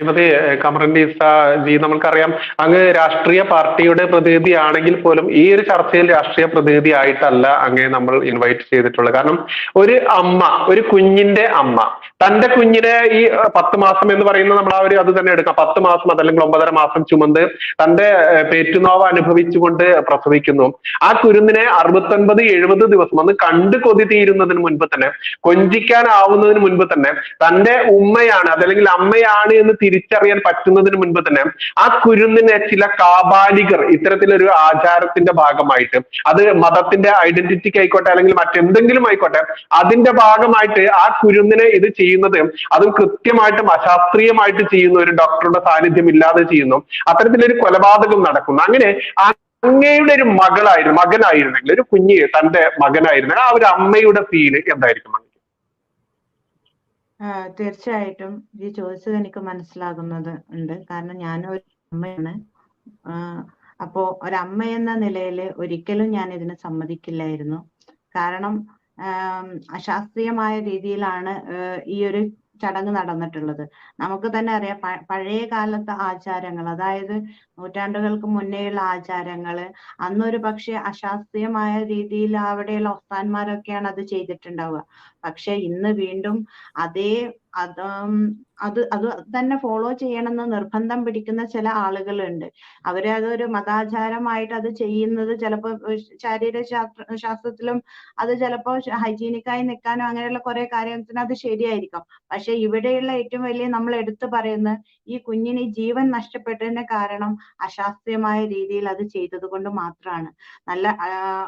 Shrimati കമറിന്റെ G നമ്മൾക്കറിയാം. അങ്ങ് രാഷ്ട്രീയ പാർട്ടിയുടെ പ്രതിനിധി ആണെങ്കിൽ പോലും ഈ ഒരു ചർച്ചയിൽ രാഷ്ട്രീയ പ്രതിനിധി ആയിട്ടല്ല അങ്ങേ നമ്മൾ ഇൻവൈറ്റ് ചെയ്തിട്ടുള്ളത്. കാരണം ഒരു അമ്മ ഒരു കുഞ്ഞിന്റെ അമ്മ തന്റെ കുഞ്ഞിനെ ഈ പത്ത് മാസം എന്ന് പറയുന്നത് നമ്മൾ ആ ഒരു അത് തന്നെ എടുക്കാം. പത്ത് മാസം അതല്ലെങ്കിൽ ഒമ്പതര മാസം ചുമന്ന് തന്റെ പേറ്റുനോവ് അനുഭവിച്ചുകൊണ്ട് പ്രസവിക്കുന്നു. ആ കുരുന്നിനെ അറുപത്തൊൻപത് എഴുപത് ദിവസം അന്ന് കണ്ട് കൊതി തീരുന്നതിന് മുൻപ് തന്നെ കൊഞ്ചിക്കാനാവുന്നതിന് മുൻപ് തന്നെ തന്റെ ഉമ്മയാണ് അതല്ലെങ്കിൽ അമ്മയാണ് എന്ന് തിരിച്ചറിയാൻ പറ്റുന്നതിന് മുൻപ് തന്നെ ആ കുരുന്നിനെ ചില കാബാലികർ ഇത്തരത്തിലൊരു ആചാരത്തിന്റെ ഭാഗമായിട്ട് അത് മതത്തിന്റെ ഐഡന്റിറ്റിക്ക് ആയിക്കോട്ടെ അല്ലെങ്കിൽ മറ്റെന്തെങ്കിലും ആയിക്കോട്ടെ അതിന്റെ ഭാഗമായിട്ട് ആ കുരുന്നിനെ ഇത് ചെയ്യുന്നത് അതും കൃത്യമായിട്ടും അശാസ്ത്രീയമായിട്ട് ചെയ്യുന്ന ഒരു ഡോക്ടറുടെ സാന്നിധ്യം ഇല്ലാതെ ചെയ്യുന്നു. അത്തരത്തിലൊരു കൊലപാതകം നടക്കുന്നു. അങ്ങനെ അങ്ങയുടെ ഒരു മകളായിരുന്നു മകനായിരുന്നെങ്കിൽ ഒരു കുഞ്ഞ് തന്റെ മകനായിരുന്നെങ്കിൽ ആ ഒരു അമ്മയുടെ ഫീൽ എന്തായിരിക്കും? തീർച്ചയായിട്ടും ഈ ചോദിച്ചത് എനിക്ക് മനസ്സിലാകുന്നത് ഉണ്ട്. കാരണം ഞാൻ ഒരു അമ്മയാണ് അപ്പോ ഒരമ്മ എന്ന നിലയിൽ ഒരിക്കലും ഞാൻ ഇതിന് സമ്മതിക്കില്ലായിരുന്നു. കാരണം അശാസ്ത്രീയമായ രീതിയിലാണ് ഈ ഒരു ചടങ്ങ് നടന്നിട്ടുള്ളത്. നമുക്ക് തന്നെ അറിയാം പഴയ കാലത്തെ ആചാരങ്ങൾ അതായത് നൂറ്റാണ്ടുകൾക്ക് മുന്നേയുള്ള ആചാരങ്ങൾ അന്നൊരു പക്ഷെ അശാസ്ത്രീയമായ രീതിയിൽ അവിടെയുള്ള ഒസ്താന്മാരൊക്കെയാണ് അത് ചെയ്തിട്ടുണ്ടാവുക. പക്ഷെ ഇന്ന് വീണ്ടും അതേ അത് അത് അത് തന്നെ ഫോളോ ചെയ്യണമെന്ന് നിർബന്ധം പിടിക്കുന്ന ചില ആളുകളുണ്ട്. അവരെ അതൊരു മതാചാരമായിട്ട് അത് ചെയ്യുന്നത് ചിലപ്പോൾ ശാരീരിക ശാസ്ത്ര ശാസ്ത്രത്തിലും അത് ചിലപ്പോൾ ഹൈജീനിക്കായി നിൽക്കാനോ അങ്ങനെയുള്ള കുറെ കാര്യത്തിന് അത് ശരിയായിരിക്കും. പക്ഷെ ഇവിടെയുള്ള ഏറ്റവും വലിയ നമ്മൾ എടുത്തു പറയുന്ന ഈ കുഞ്ഞിന് ജീവൻ നഷ്ടപ്പെട്ടതിന് കാരണം അശാസ്ത്രീയമായ രീതിയിൽ അത് ചെയ്തത് കൊണ്ട് മാത്രമാണ്. നല്ല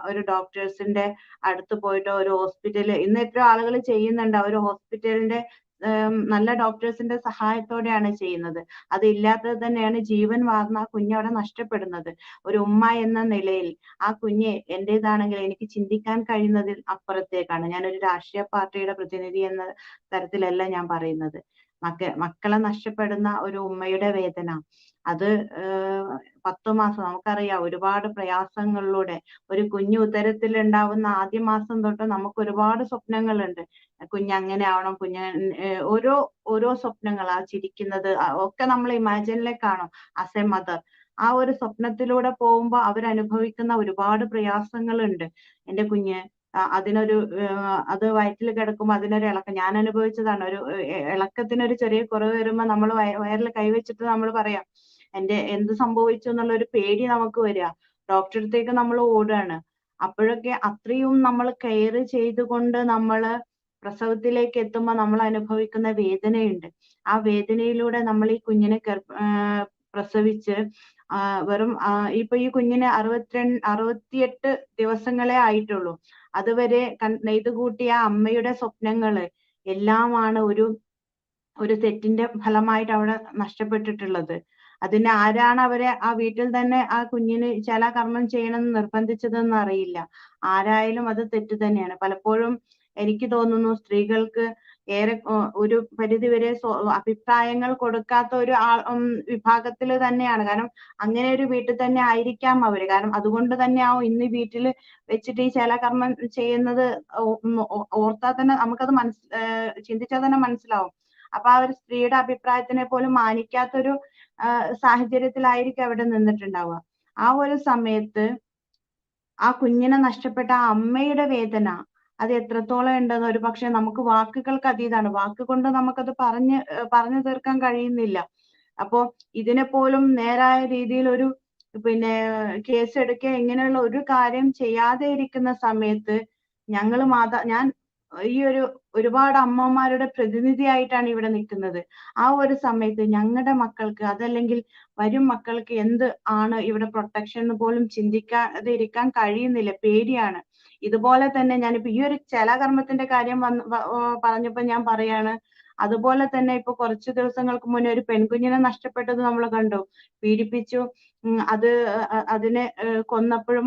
ഒരു ഡോക്ടേഴ്സിന്റെ അടുത്ത് പോയിട്ട് ഒരു ഹോസ്പിറ്റലിൽ ഇന്ന് എത്ര ആളുകൾ ചെയ്യുന്നുണ്ട്. അവർ ഹോസ്പിറ്റലിന്റെ നല്ല ഡോക്ടേഴ്സിന്റെ സഹായത്തോടെയാണ് ചെയ്യുന്നത്. അത് ഇല്ലാത്തത് തന്നെയാണ് ജീവൻ വാർന്ന ആ കുഞ്ഞ് അവിടെ നഷ്ടപ്പെടുന്നത്. ഒരു ഉമ്മ എന്ന നിലയിൽ ആ കുഞ്ഞ് എന്റേതാണെങ്കിൽ എനിക്ക് ചിന്തിക്കാൻ കഴിയുന്നതിൽ അപ്പുറത്തേക്കാണ്. ഞാൻ ഒരു രാഷ്ട്രീയ പാർട്ടിയുടെ പ്രതിനിധി എന്ന തരത്തിലല്ല ഞാൻ പറയുന്നത്. മക്ക മക്കളെ നഷ്ടപ്പെടുന്ന ഒരു ഉമ്മയുടെ വേദന. അത് പത്തു മാസം നമുക്കറിയാം ഒരുപാട് പ്രയാസങ്ങളിലൂടെ ഒരു കുഞ്ഞു ഉത്തരത്തിൽ ഉണ്ടാവുന്ന ആദ്യ മാസം തൊട്ട് നമുക്ക് ഒരുപാട് സ്വപ്നങ്ങളുണ്ട്. കുഞ്ഞ് അങ്ങനെ ആവണം കുഞ്ഞ് ഓരോ ഓരോ സ്വപ്നങ്ങൾ ആ ചിരിക്കുന്നത് ഒക്കെ നമ്മൾ ഇമാജിനിലേക്ക് കാണും. As a mother. ആ ഒരു സ്വപ്നത്തിലൂടെ പോകുമ്പോൾ അവരനുഭവിക്കുന്ന ഒരുപാട് പ്രയാസങ്ങളുണ്ട്. എന്റെ കുഞ്ഞ് അതിനൊരു അത് വയറ്റിൽ കിടക്കുമ്പോൾ അതിനൊരു ഇളക്കം. ഞാൻ അനുഭവിച്ചതാണ്. ഒരു ഇളക്കത്തിനൊരു ചെറിയ കുറവ് വരുമ്പോൾ നമ്മൾ വയറിൽ കൈവച്ചിട്ട് നമ്മൾ പറയാം എന്റെ എന്ത് സംഭവിച്ചു എന്നുള്ള ഒരു പേടി നമുക്ക് വരിക. ഡോക്ടറെ അടുത്തേക്ക് നമ്മൾ ഓടുകയാണ്. അപ്പോഴൊക്കെ അത്രയും നമ്മൾ കെയർ ചെയ്തുകൊണ്ട് നമ്മൾ പ്രസവത്തിലേക്ക് എത്തുമ്പോൾ നമ്മൾ അനുഭവിക്കുന്ന വേദനയുണ്ട്. ആ വേദനയിലൂടെ നമ്മൾ ഈ കുഞ്ഞിനെ പ്രസവിച്ച് വെറും ഇപ്പൊ ഈ കുഞ്ഞിന് അറുപത്തിരണ്ട് അറുപത്തിയെട്ട് ദിവസങ്ങളെ ആയിട്ടുള്ളൂ. അതുവരെ നെയ്ത് കൂട്ടിയ അമ്മയുടെ സ്വപ്നങ്ങൾ എല്ലാമാണ് ഒരു ഒരു തെറ്റിന്റെ ഫലമായിട്ട് അവിടെ നഷ്ടപ്പെട്ടിട്ടുള്ളത്. അതിന് ആരാണ് അവരെ ആ വീട്ടിൽ തന്നെ ആ കുഞ്ഞിന് കർമ്മം ചെയ്യണമെന്ന് നിർബന്ധിച്ചതെന്ന് അറിയില്ല. ആരായാലും അത് തെറ്റ് തന്നെയാണ്. പലപ്പോഴും എനിക്ക് തോന്നുന്നു സ്ത്രീകൾക്ക് ഏറെ ഒരു പരിധിവരെ അഭിപ്രായങ്ങൾ കൊടുക്കാത്ത ഒരു വിഭാഗത്തിൽ തന്നെയാണ്. കാരണം അങ്ങനെ ഒരു വീട്ടിൽ തന്നെ ആയിരിക്കാം അവർ. കാരണം അതുകൊണ്ട് തന്നെയാവും ഇന്ന് വീട്ടിൽ വെച്ചിട്ട് ഈ കർമ്മം ചെയ്യുന്നത് ഓർത്താൽ തന്നെ നമുക്കത് മനസ് ചിന്തിച്ചാൽ തന്നെ മനസ്സിലാവും. അപ്പൊ ആ ഒരു സ്ത്രീയുടെ അഭിപ്രായത്തിനെ പോലും മാനിക്കാത്തൊരു സാഹചര്യത്തിലായിരിക്കും അവിടെ നിന്നിട്ടുണ്ടാവുക. ആ ഒരു സമയത്ത് ആ കുഞ്ഞിനെ നഷ്ടപ്പെട്ട ആ അമ്മയുടെ വേദന അത് എത്രത്തോളം ഉണ്ടെന്ന് ഒരു പക്ഷെ നമുക്ക് വാക്കുകൾക്ക് അതീതാണ്. വാക്കുകൊണ്ട് നമുക്കത് പറഞ്ഞ് പറഞ്ഞു തീർക്കാൻ കഴിയുന്നില്ല. അപ്പോ ഇതിനെ പോലും നേരായ രീതിയിൽ ഒരു പിന്നെ കേസ് എടുക്കുക ഇങ്ങനെയുള്ള ഒരു കാര്യം ചെയ്യാതെ ഇരിക്കുന്ന സമയത്ത് ഞങ്ങൾ മാതാ ഞാൻ ഈ ഒരു ഒരുപാട് അമ്മമാരുടെ പ്രതിനിധിയായിട്ടാണ് ഇവിടെ നിൽക്കുന്നത്. ആ ഒരു സമയത്ത് ഞങ്ങളുടെ മക്കൾക്ക് അതല്ലെങ്കിൽ വരും മക്കൾക്ക് എന്ത് ആണ് ഇവിടെ പ്രൊട്ടക്ഷൻ പോലും ചിന്തിക്കാതെ ഇരിക്കാൻ കഴിയുന്നില്ല. പേടിയാണ്. ഇതുപോലെ തന്നെ ഞാനിപ്പോ ഈ ഒരു ചലാകർമ്മത്തിന്റെ കാര്യം വന്ന് പറഞ്ഞപ്പോ ഞാൻ പറയാണ് അതുപോലെ തന്നെ ഇപ്പൊ കുറച്ച് ദിവസങ്ങൾക്ക് മുന്നേ ഒരു പെൺകുഞ്ഞിനെ നഷ്ടപ്പെട്ടത് നമ്മൾ കണ്ടു. പീഡിപ്പിച്ചു. അത് അതിനെ കൊന്നപ്പോഴും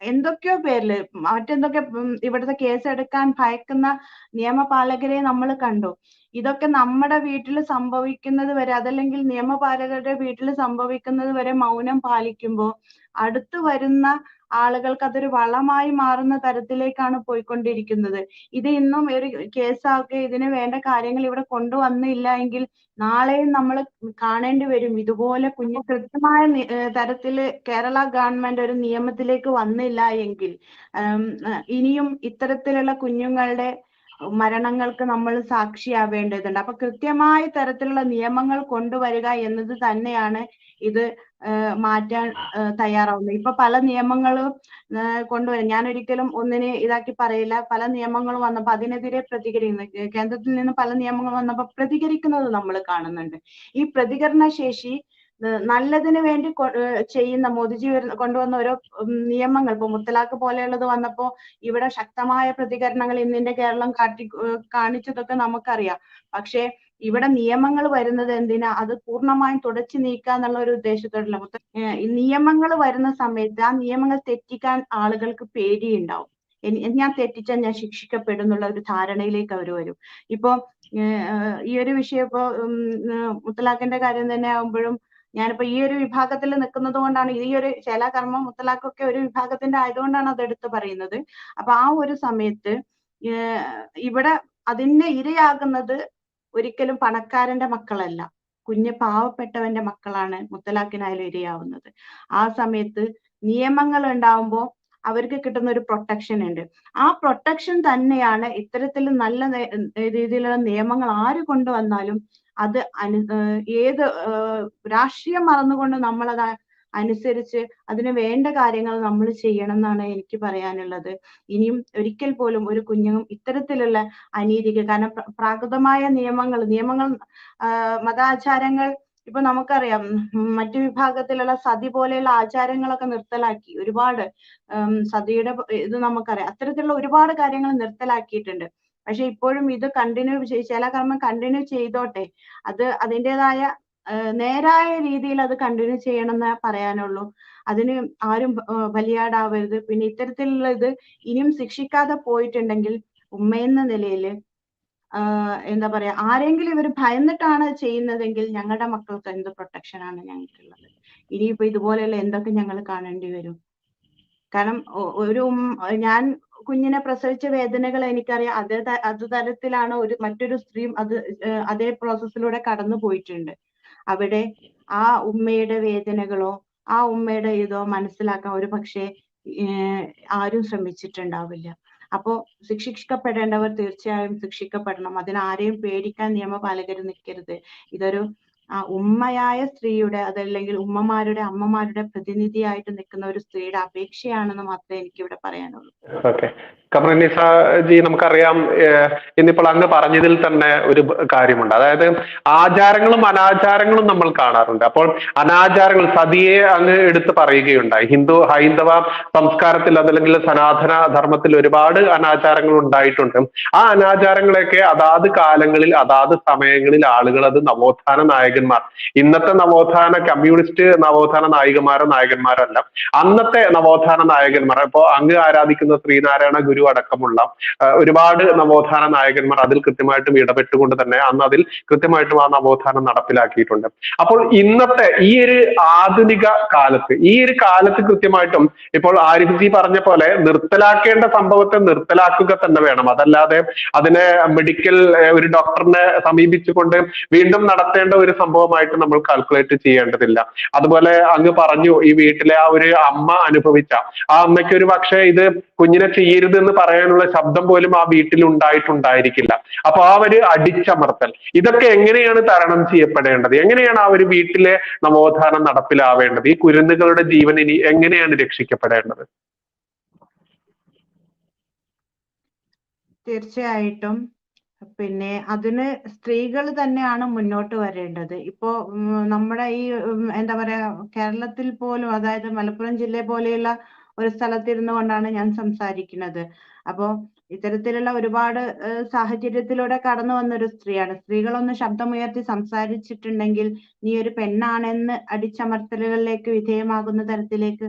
എന്തൊക്കെയോ പേരിൽ മറ്റെന്തൊക്കെ ഇവിടുത്തെ കേസ് എടുക്കാൻ ഭയക്കുന്ന നിയമപാലകരെ നമ്മൾ കണ്ടു. ഇതൊക്കെ നമ്മുടെ വീട്ടിൽ സംഭവിക്കുന്നത് വരെ അതല്ലെങ്കിൽ നിയമപാലകരുടെ വീട്ടിൽ സംഭവിക്കുന്നത് വരെ മൗനം പാലിക്കുമ്പോൾ അടുത്ത് വരുന്ന ആളുകൾക്ക് അതൊരു വളമായി മാറുന്ന തരത്തിലേക്കാണ് പോയിക്കൊണ്ടിരിക്കുന്നത്. ഇത് ഇന്നും ഒരു കേസാക്കി ഇതിന് വേണ്ട കാര്യങ്ങൾ ഇവിടെ കൊണ്ടുവന്നില്ല എങ്കിൽ നാളെയും നമ്മൾ കാണേണ്ടി വരും. ഇതുപോലെ കുഞ്ഞു കൃത്യമായ തരത്തിൽ കേരള ഗവൺമെന്റ് ഒരു നിയമത്തിലേക്ക് വന്നില്ല എങ്കിൽ ഇനിയും ഇത്തരത്തിലുള്ള കുഞ്ഞുങ്ങളുടെ മരണങ്ങൾക്ക് നമ്മൾ സാക്ഷിയാവേണ്ടതുണ്ട്. അപ്പൊ കൃത്യമായ തരത്തിലുള്ള നിയമങ്ങൾ കൊണ്ടുവരിക എന്നത് തന്നെയാണ് ഇത് മാറ്റാൻ തയ്യാറാവുന്നത് ഇപ്പൊ പല നിയമങ്ങളും കൊണ്ടുവരും. ഞാൻ ഒരിക്കലും ഒന്നിനെ ഇതാക്കി പറയില്ല. പല നിയമങ്ങളും വന്നപ്പോ അതിനെതിരെ പ്രതികരിക്കുന്നു. കേന്ദ്രത്തിൽ നിന്ന് പല നിയമങ്ങൾ വന്നപ്പോ പ്രതികരിക്കുന്നത് നമ്മൾ കാണുന്നുണ്ട്. ഈ പ്രതികരണ ശേഷി നല്ലതിന് വേണ്ടി ചെയ്യുന്ന മോദിജി വരുന്ന- കൊണ്ടുവന്ന ഓരോ നിയമങ്ങൾ ഇപ്പൊ മുത്തലാഖ് പോലെയുള്ളത് വന്നപ്പോ ഇവിടെ ശക്തമായ പ്രതികരണങ്ങൾ ഇന്നിന്റെ കേരളം കാട്ടി കാണിച്ചതൊക്കെ നമുക്കറിയാം. പക്ഷേ ഇവിടെ നിയമങ്ങൾ വരുന്നത് എന്തിനാ? അത് പൂർണമായും തുടച്ചു നീക്കുക എന്നുള്ള ഒരു ഉദ്ദേശത്തോടല്ല. മൊത്തം നിയമങ്ങൾ വരുന്ന സമയത്ത് ആ നിയമങ്ങൾ തെറ്റിക്കാൻ ആളുകൾക്ക് പേടിയുണ്ടാവും. ഞാൻ തെറ്റിച്ചാൽ ഞാൻ ശിക്ഷിക്കപ്പെടും എന്നുള്ള ഒരു ധാരണയിലേക്ക് അവർ വരും. ഇപ്പോ ഈ ഒരു വിഷയം ഇപ്പൊ മുത്തലാഖിന്റെ കാര്യം തന്നെ ആകുമ്പോഴും ഞാനിപ്പോ ഈ ഒരു വിഭാഗത്തിൽ നിൽക്കുന്നത് കൊണ്ടാണ് ഈ ഒരു ശേല മുത്തലാഖൊക്കെ ഒരു വിഭാഗത്തിന്റെ ആയതുകൊണ്ടാണ് അത് എടുത്തു പറയുന്നത്. അപ്പൊ ആ ഒരു സമയത്ത് ഇവിടെ അതിന് ഇരയാകുന്നത് ഒരിക്കലും പണക്കാരന്റെ മക്കളല്ല. കുഞ്ഞ് പാവപ്പെട്ടവന്റെ മക്കളാണ് മുത്തലാഖിനായാലും ഇരയാവുന്നത്. ആ സമയത്ത് നിയമങ്ങൾ ഉണ്ടാവുമ്പോൾ അവർക്ക് കിട്ടുന്ന ഒരു പ്രൊട്ടക്ഷൻ ഉണ്ട്. ആ പ്രൊട്ടക്ഷൻ തന്നെയാണ് ഇത്തരത്തിൽ നല്ല രീതിയിലുള്ള നിയമങ്ങൾ ആര് കൊണ്ടുവന്നാലും അത് അനു ഏത് രാഷ്ട്രീയം മറന്നുകൊണ്ട് നമ്മളത് അനുസരിച്ച് അതിന് വേണ്ട കാര്യങ്ങൾ നമ്മൾ ചെയ്യണം എന്നാണ് എനിക്ക് പറയാനുള്ളത്. ഇനിയും ഒരിക്കൽ പോലും ഒരു കുഞ്ഞും ഇത്തരത്തിലുള്ള അനീതിക്ക് കാരണം പ്ര- പ്രാകൃതമായ നിയമങ്ങൾ നിയമങ്ങൾ മതാചാരങ്ങൾ ഇപ്പൊ നമുക്കറിയാം. മറ്റു വിഭാഗത്തിലുള്ള സതി പോലെയുള്ള ആചാരങ്ങളൊക്കെ നിർത്തലാക്കി ഒരുപാട് സതിയുടെ ഇത് നമുക്കറിയാം. അത്തരത്തിലുള്ള ഒരുപാട് കാര്യങ്ങൾ നിർത്തലാക്കിയിട്ടുണ്ട്. പക്ഷെ ഇപ്പോഴും ഇത് കണ്ടിന്യൂ ചില കർമ്മം കണ്ടിന്യൂ ചെയ്തോട്ടെ. അത് അതിന്റെതായ നേരായ രീതിയിൽ അത് കണ്ടിന്യൂ ചെയ്യണം എന്നേ പറയാനുള്ളൂ. അതിന് ആരും ബലിയാടാവരുത്. പിന്നെ ഇത്തരത്തിലുള്ള ഇത് ഇനിയും ശിക്ഷിക്കാതെ പോയിട്ടുണ്ടെങ്കിൽ ഉമ്മയെന്ന നിലയിൽ എന്താ പറയാ ആരെങ്കിലും ഇവർ ഭയന്നിട്ടാണ് ചെയ്യുന്നതെങ്കിൽ ഞങ്ങളുടെ മക്കൾക്ക് എന്ത് പ്രൊട്ടക്ഷൻ ആണ് ഞങ്ങൾക്കുള്ളത്? ഇനിയിപ്പോ ഇതുപോലെയുള്ള എന്തൊക്കെ ഞങ്ങൾ കാണേണ്ടി വരും? കാരണം ഒരു ഞാൻ കുഞ്ഞിനെ പ്രസവിച്ച വേദനകൾ എനിക്കറിയാം. അതേ അത് തരത്തിലാണ് ഒരു മറ്റൊരു സ്ത്രീയും അത് അതേ പ്രോസസ്സിലൂടെ കടന്നു പോയിട്ടുണ്ട് അവിടെ ആ ഉമ്മയുടെ വേദനകളോ ആ ഉമ്മയുടെ ഇതോ മനസ്സിലാക്കാൻ ഒരു പക്ഷേ ആരും ശ്രമിച്ചിട്ടുണ്ടാവില്ല. അപ്പോ ശിക്ഷിക്കപ്പെടേണ്ടവർ തീർച്ചയായും ശിക്ഷിക്കപ്പെടണം. അതിന് ആരെയും പേടിക്കാൻ നിയമപാലകർ നിൽക്കരുത് ഇതൊരു ആ ഉമ്മയായ സ്ത്രീയുടെ അതല്ലെങ്കിൽ ഉമ്മമാരുടെ അമ്മമാരുടെ പ്രതിനിധിയായിട്ട് നിൽക്കുന്ന ഒരു സ്ത്രീയുടെ അപേക്ഷയാണെന്ന് മാത്രമേ എനിക്ക് ഇവിടെ പറയാനുള്ളൂ. ഓക്കെ. ജി നമുക്കറിയാം ഇന്നിപ്പോൾ അങ്ങ് പറഞ്ഞതിൽ തന്നെ ഒരു കാര്യമുണ്ട്. അതായത് ആചാരങ്ങളും അനാചാരങ്ങളും നമ്മൾ കാണാറുണ്ട്. അപ്പോൾ അനാചാരങ്ങൾ സതിയെ അങ്ങ് എടുത്ത് പറയുകയുണ്ടായി. ഹിന്ദു ഹൈന്ദവ സംസ്കാരത്തിൽ അതല്ലെങ്കിൽ സനാതന ധർമ്മത്തിൽ ഒരുപാട് അനാചാരങ്ങൾ ഉണ്ടായിട്ടുണ്ട്. ആ അനാചാരങ്ങളെയൊക്കെ അതാത് കാലങ്ങളിൽ അതാത് സമയങ്ങളിൽ ആളുകൾ അത് നവോത്ഥാന നായകന്മാർ. ഇന്നത്തെ നവോത്ഥാന കമ്മ്യൂണിസ്റ്റ് നവോത്ഥാന നായികമാരോ നായകന്മാരല്ല അന്നത്തെ നവോത്ഥാന നായകന്മാർ ഇപ്പോ അങ്ങ് ആരാധിക്കുന്ന ശ്രീനാരായണ ഗുരു അടക്കമുള്ള ഒരുപാട് നവോത്ഥാന നായകന്മാർ അതിൽ കൃത്യമായിട്ടും ഇടപെട്ടുകൊണ്ട് തന്നെ അന്ന് അതിൽ കൃത്യമായിട്ടും ആ നവോത്ഥാനം നടപ്പിലാക്കിയിട്ടുണ്ട്. അപ്പോൾ ഇന്നത്തെ ഈ ഒരു ആധുനിക കാലത്ത് ഈ ഒരു കാലത്ത് കൃത്യമായിട്ടും ഇപ്പോൾ ആരിഫ് ജി പറഞ്ഞ പോലെ നിർത്തലാക്കേണ്ട സംഭവത്തെ നിർത്തലാക്കുക തന്നെ വേണം. അതല്ലാതെ അതിനെ മെഡിക്കൽ ഒരു ഡോക്ടറിനെ സമീപിച്ചുകൊണ്ട് വീണ്ടും നടത്തേണ്ട ഒരു സംഭവമായിട്ട് നമ്മൾ കാൽക്കുലേറ്റ് ചെയ്യേണ്ടതില്ല. അതുപോലെ അങ്ങ് പറഞ്ഞു ഈ വീട്ടിലെ ആ ഒരു അമ്മ അനുഭവിച്ച ആ അമ്മയ്ക്ക് ഒരു പക്ഷേ ഇത് കുഞ്ഞിനെ ചെയ്യരുത് എന്ന് പറയാനുള്ള ശബ്ദം പോലും ആ വീട്ടിൽ ഉണ്ടായിട്ടുണ്ടായിരിക്കില്ല. അപ്പൊ ആ ഒരു അടിച്ചമർത്തൽ ഇതൊക്കെ എങ്ങനെയാണ് തരണം ചെയ്യപ്പെടേണ്ടത്? എങ്ങനെയാണ് ആ ഒരു വീട്ടിലെ നവോത്ഥാനം നടപ്പിലാവേണ്ടത്? ഈ കുരുന്നുകളുടെ ജീവൻ ഇനി എങ്ങനെയാണ് രക്ഷിക്കപ്പെടേണ്ടത്? തീർച്ചയായിട്ടും. പിന്നെ അതിന് സ്ത്രീകൾ തന്നെയാണ് മുന്നോട്ട് വരേണ്ടത്. ഇപ്പോ നമ്മുടെ ഈ എന്താ പറയാ കേരളത്തിൽ പോലും അതായത് മലപ്പുറം ജില്ല പോലെയുള്ള ഒരു സ്ഥലത്തിരുന്നു കൊണ്ടാണ് ഞാൻ സംസാരിക്കുന്നത്. അപ്പോ ഇത്തരത്തിലുള്ള ഒരുപാട് സാഹചര്യത്തിലൂടെ കടന്നു വന്ന ഒരു സ്ത്രീയാണ്. സ്ത്രീകളൊന്ന് ശബ്ദമുയർത്തി സംസാരിച്ചിട്ടുണ്ടെങ്കിൽ നീ ഒരു പെണ്ണാണെന്ന് അടിച്ചമർത്തലുകളിലേക്ക് വിധേയമാകുന്ന തരത്തിലേക്ക്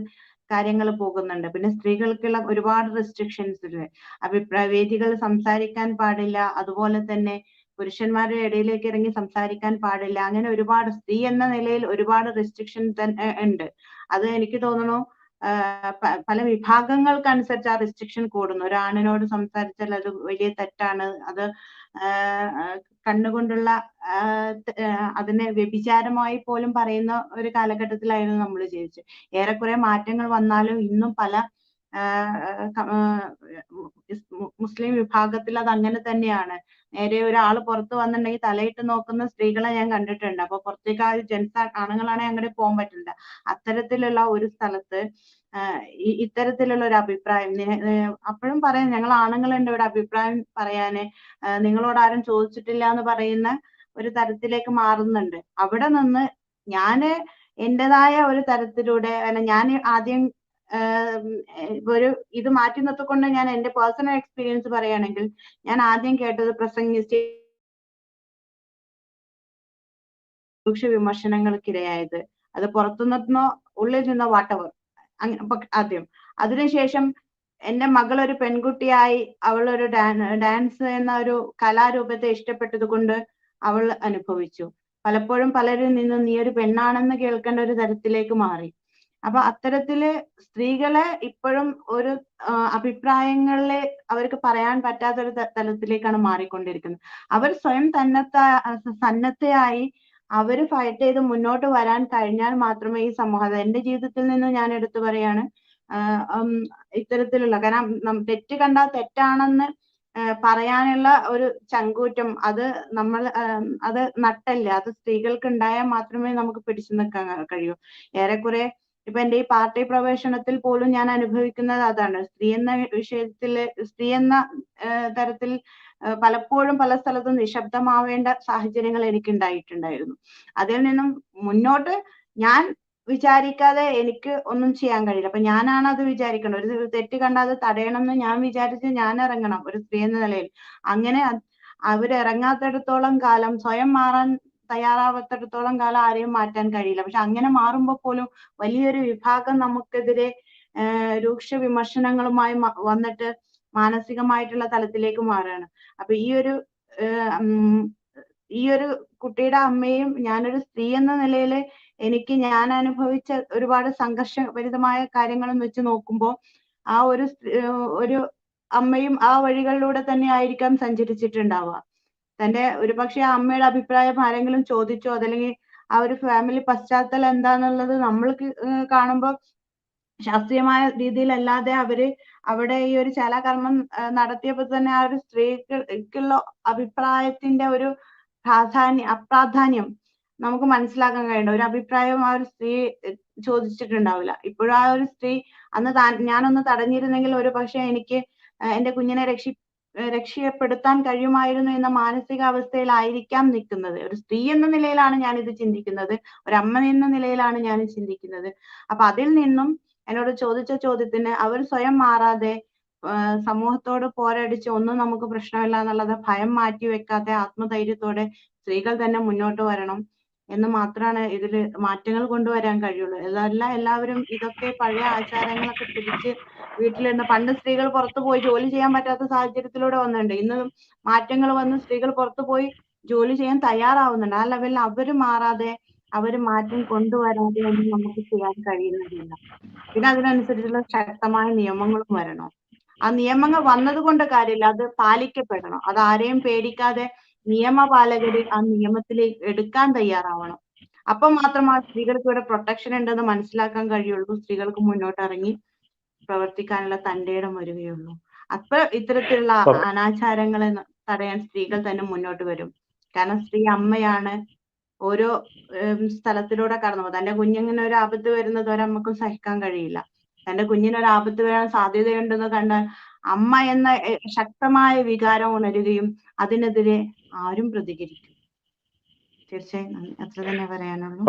കാര്യങ്ങൾ പോകുന്നുണ്ട്. പിന്നെ സ്ത്രീകൾക്കുള്ള ഒരുപാട് റെസ്ട്രിക്ഷൻസ് ഉണ്ട് അഭിപ്രായ വേദികൾ സംസാരിക്കാൻ പാടില്ല. അതുപോലെ തന്നെ പുരുഷന്മാരുടെ ഇടയിലേക്ക് ഇറങ്ങി സംസാരിക്കാൻ പാടില്ല. അങ്ങനെ ഒരുപാട് സ്ത്രീ എന്ന നിലയിൽ ഒരുപാട് റെസ്ട്രിക്ഷൻ തന്നെ ഉണ്ട്. അത് എനിക്ക് തോന്നുന്നു പല വിഭാഗങ്ങൾക്കനുസരിച്ച് ആ റെസ്ട്രിക്ഷൻ കൂടുന്നു. ഒരാണിനോട് സംസാരിച്ചാൽ അത് വലിയ തെറ്റാണ്. അത് കണ്ണുകൊണ്ടുള്ള അതിനെ വ്യഭിചാരമായി പോലും പറയുന്ന ഒരു കാലഘട്ടത്തിലായിരുന്നു നമ്മൾ ജീവിച്ചത്. ഏറെക്കുറെ മാറ്റങ്ങൾ വന്നാലും ഇന്നും പല മുസ്ലിം വിഭാഗത്തിൽ അത് അങ്ങനെ തന്നെയാണ്. നേരെ ഒരാൾ പുറത്തു വന്നിട്ടുണ്ടെങ്കിൽ തലയിട്ട് നോക്കുന്ന സ്ത്രീകളെ ഞാൻ കണ്ടിട്ടുണ്ട്. അപ്പൊ പുറത്തേക്ക് ആ ജെൻസ് ആണുങ്ങളാണെങ്കിൽ അങ്ങോട്ട് പോകാൻ പറ്റില്ല. അത്തരത്തിലുള്ള ഒരു സ്ഥലത്ത് ഇത്തരത്തിലുള്ള ഒരു അഭിപ്രായം അപ്പോഴും പറയാം ഞങ്ങൾ ആണുങ്ങളുണ്ട് ഇവിടെ അഭിപ്രായം പറയാന് നിങ്ങളോട് ആരും ചോദിച്ചിട്ടില്ല എന്ന് പറയുന്ന ഒരു തരത്തിലേക്ക് മാറുന്നുണ്ട്. അവിടെ നിന്ന് ഞാൻ എന്റേതായ ഒരു തരത്തിലൂടെ അല്ല ഞാൻ ആദ്യം ഒരു ഇത് മാറ്റി നിർത്തിക്കൊണ്ട് ഞാൻ എന്റെ പേഴ്സണൽ എക്സ്പീരിയൻസ് പറയുകയാണെങ്കിൽ ഞാൻ ആദ്യം കേട്ടത് പ്രസംഗിച്ച് രൂക്ഷ വിമർശനങ്ങൾക്കിരയായത്. അത് പുറത്തുനിന്നോ ഉള്ളിൽ നിന്നോ വാട്ടവർ ആദ്യം. അതിനുശേഷം എന്റെ മകൾ ഒരു പെൺകുട്ടിയായി അവൾ ഒരു ഡാൻസ് എന്ന ഒരു കലാരൂപത്തെ ഇഷ്ടപ്പെട്ടത് കൊണ്ട് അവൾ അനുഭവിച്ചു. പലപ്പോഴും പലരിൽ നിന്നും നീ ഒരു പെണ്ണാണെന്ന് കേൾക്കേണ്ട ഒരു തരത്തിലേക്ക് മാറി. അപ്പൊ അത്തരത്തിൽ സ്ത്രീകളെ ഇപ്പോഴും ഒരു അഭിപ്രായങ്ങളിൽ അവർക്ക് പറയാൻ പറ്റാത്ത ഒരു ത- തലത്തിലേക്കാണ് മാറിക്കൊണ്ടിരിക്കുന്നത്. അവർ സ്വയം തന്നത്ത സന്നദ്ധയായി അവർ ഫൈറ്റ് ചെയ്ത് മുന്നോട്ട് വരാൻ കഴിഞ്ഞാൽ മാത്രമേ ഈ സമൂഹം എന്റെ ജീവിതത്തിൽ നിന്ന് ഞാൻ എടുത്തു പറയാണ് ഇത്തരത്തിലുള്ള കാരണം തെറ്റ് കണ്ടാൽ തെറ്റാണെന്ന് പറയാനുള്ള ഒരു ചങ്കൂറ്റം അത് നമ്മൾ അത് നട്ടല്ല അത് സ്ത്രീകൾക്ക് ഉണ്ടായാൽ മാത്രമേ നമുക്ക് പിടിച്ചു നിൽക്കാൻ കഴിയൂ. ഏറെക്കുറെ ഇപ്പൊ എന്റെ ഈ പാർട്ടി പ്രവേശനത്തിൽ പോലും ഞാൻ അനുഭവിക്കുന്നത് അതാണ്. സ്ത്രീ എന്ന വിഷയത്തിൽ സ്ത്രീ എന്ന തരത്തിൽ പലപ്പോഴും പല സ്ഥലത്തും നിശബ്ദമാവേണ്ട സാഹചര്യങ്ങൾ എനിക്ക് ഉണ്ടായിട്ടുണ്ടായിരുന്നു അതിൽ നിന്നും മുന്നോട്ട് ഞാൻ വിചാരിക്കാതെ എനിക്ക് ഒന്നും ചെയ്യാൻ കഴിയില്ല. അപ്പൊ ഞാനാണ് അത് വിചാരിക്കണം ഒരു തെറ്റ് കണ്ടാൽ തടയണം എന്ന് ഞാൻ വിചാരിച്ച് ഞാൻ ഇറങ്ങണം ഒരു സ്ത്രീ എന്ന നിലയിൽ. അങ്ങനെ അവരിറങ്ങാത്തിടത്തോളം കാലം സ്വയം മാറാൻ തയ്യാറാവാത്തിടത്തോളം കാലം ആരെയും മാറ്റാൻ കഴിയില്ല. പക്ഷെ അങ്ങനെ മാറുമ്പോൾ പോലും വലിയൊരു വിഭാഗം നമുക്കെതിരെ രൂക്ഷ വിമർശനങ്ങളുമായി വന്നിട്ട് മാനസികമായിട്ടുള്ള തലത്തിലേക്ക് മാറുകയാണ്. അപ്പൊ ഈ ഒരു ഈ ഒരു കുട്ടിയുടെ അമ്മയും ഞാനൊരു സ്ത്രീ എന്ന നിലയിൽ എനിക്ക് ഞാൻ അനുഭവിച്ച ഒരുപാട് സംഘർഷഭരിതമായ കാര്യങ്ങളും വെച്ച് നോക്കുമ്പോൾ ആ ഒരു ഒരു അമ്മയും ആ വഴികളിലൂടെ തന്നെ ആയിരിക്കാം സഞ്ചരിച്ചിട്ടുണ്ടാവുക. തന്റെ ഒരുപക്ഷെ ആ അമ്മയുടെ അഭിപ്രായം ആരെങ്കിലും ചോദിച്ചോ അതല്ലെങ്കിൽ ആ ഒരു ഫാമിലി പശ്ചാത്തലം എന്താന്നുള്ളത് നമ്മൾക്ക് കാണുമ്പോൾ ശാസ്ത്രീയമായ രീതിയിലല്ലാതെ അവർ അവിടെ ഈ ഒരു ചാലാകർമ്മം നടത്തിയപ്പോൾ തന്നെ ആ ഒരു സ്ത്രീക്കുള്ള അഭിപ്രായത്തിന്റെ ഒരു പ്രാധാന്യം അപ്രാധാന്യം നമുക്ക് മനസ്സിലാക്കാൻ കഴിയണ്ട. ഒരു അഭിപ്രായം ആ ഒരു സ്ത്രീ ചോദിച്ചിട്ടുണ്ടാവില്ല. ഇപ്പോഴും ആ ഒരു സ്ത്രീ അന്ന് താൻ ഞാനൊന്ന് തടഞ്ഞിരുന്നെങ്കിൽ ഒരു പക്ഷെ എനിക്ക് എന്റെ കുഞ്ഞിനെ രക്ഷി രക്ഷപ്പെടുത്താൻ കഴിയുമായിരുന്നു എന്ന മാനസികാവസ്ഥയിലായിരിക്കാം നിൽക്കുന്നത്. ഒരു സ്ത്രീ എന്ന നിലയിലാണ് ഞാൻ ഇത് ചിന്തിക്കുന്നത്. ഒരു അമ്മ എന്ന നിലയിലാണ് ഞാൻ ചിന്തിക്കുന്നത്. അപ്പൊ അതിൽ നിന്നും എന്നോട് ചോദിച്ച ചോദ്യത്തിന് അവർ സ്വയം മാറാതെ സമൂഹത്തോട് പോരടിച്ച് ഒന്നും നമുക്ക് പ്രശ്നമില്ല എന്നുള്ളത് ഭയം മാറ്റി വെക്കാതെ ആത്മധൈര്യത്തോടെ സ്ത്രീകൾ തന്നെ മുന്നോട്ട് വരണം. എന്ന് മാത്രമാണ് ഇതിൽ മാറ്റങ്ങൾ കൊണ്ടുവരാൻ കഴിയുള്ളൂ. അതല്ല എല്ലാവരും ഇതൊക്കെ പഴയ ആചാരങ്ങളൊക്കെ പിടിച്ച് വീട്ടിലിരുന്ന് പണ്ട് സ്ത്രീകൾ പുറത്തു പോയി ജോലി ചെയ്യാൻ പറ്റാത്ത സാഹചര്യത്തിലൂടെ വന്നിട്ടുണ്ട്. ഇന്ന് മാറ്റങ്ങൾ വന്ന് സ്ത്രീകൾ പുറത്തു പോയി ജോലി ചെയ്യാൻ തയ്യാറാവുന്നുണ്ട്. ആ ലെവലിൽ അവർ മാറാതെ അവർ മാറ്റം കൊണ്ടുവരാതെ ഒന്നും നമുക്ക് ചെയ്യാൻ കഴിയുന്നില്ല പിന്നെ അതിനനുസരിച്ചുള്ള ശക്തമായ നിയമങ്ങളും വരണം. ആ നിയമങ്ങൾ വന്നത് കൊണ്ട് കാര്യമില്ല. അത് പാലിക്കപ്പെടണം. അത് ആരെയും പേടിക്കാതെ നിയമപാലകര് ആ നിയമത്തിലേക്ക് എടുക്കാൻ തയ്യാറാവണം. അപ്പൊ മാത്രമാണ് സ്ത്രീകൾക്ക് ഇവിടെ പ്രൊട്ടക്ഷൻ ഉണ്ടെന്ന് മനസ്സിലാക്കാൻ കഴിയുള്ളൂ. സ്ത്രീകൾക്ക് മുന്നോട്ടിറങ്ങി പ്രവർത്തിക്കാനുള്ള തന്റെ ഇടം വരികയുള്ളൂ. അപ്പൊ ഇത്തരത്തിലുള്ള അനാചാരങ്ങളെ തടയാൻ സ്ത്രീകൾ തന്നെ മുന്നോട്ട് വരും. കാരണം സ്ത്രീ അമ്മയാണ് ഓരോ സ്ഥലത്തിലൂടെ കടന്നു പോകും തന്റെ കുഞ്ഞിങ്ങനെ ഒരു ആപത്ത് വരുന്നത് ഒരമ്മക്കും സഹിക്കാൻ കഴിയില്ല. തന്റെ കുഞ്ഞിന് ഒരു ആപത്ത് വരാൻ സാധ്യതയുണ്ടെന്ന് കണ്ടാൽ അമ്മ എന്ന ശക്തമായ വികാരം ഉണരുകയും അതിനെതിരെ ആരും പ്രതികരിക്കും. തീർച്ചയായും. അത്ര തന്നെ പറയാനുള്ളൂ.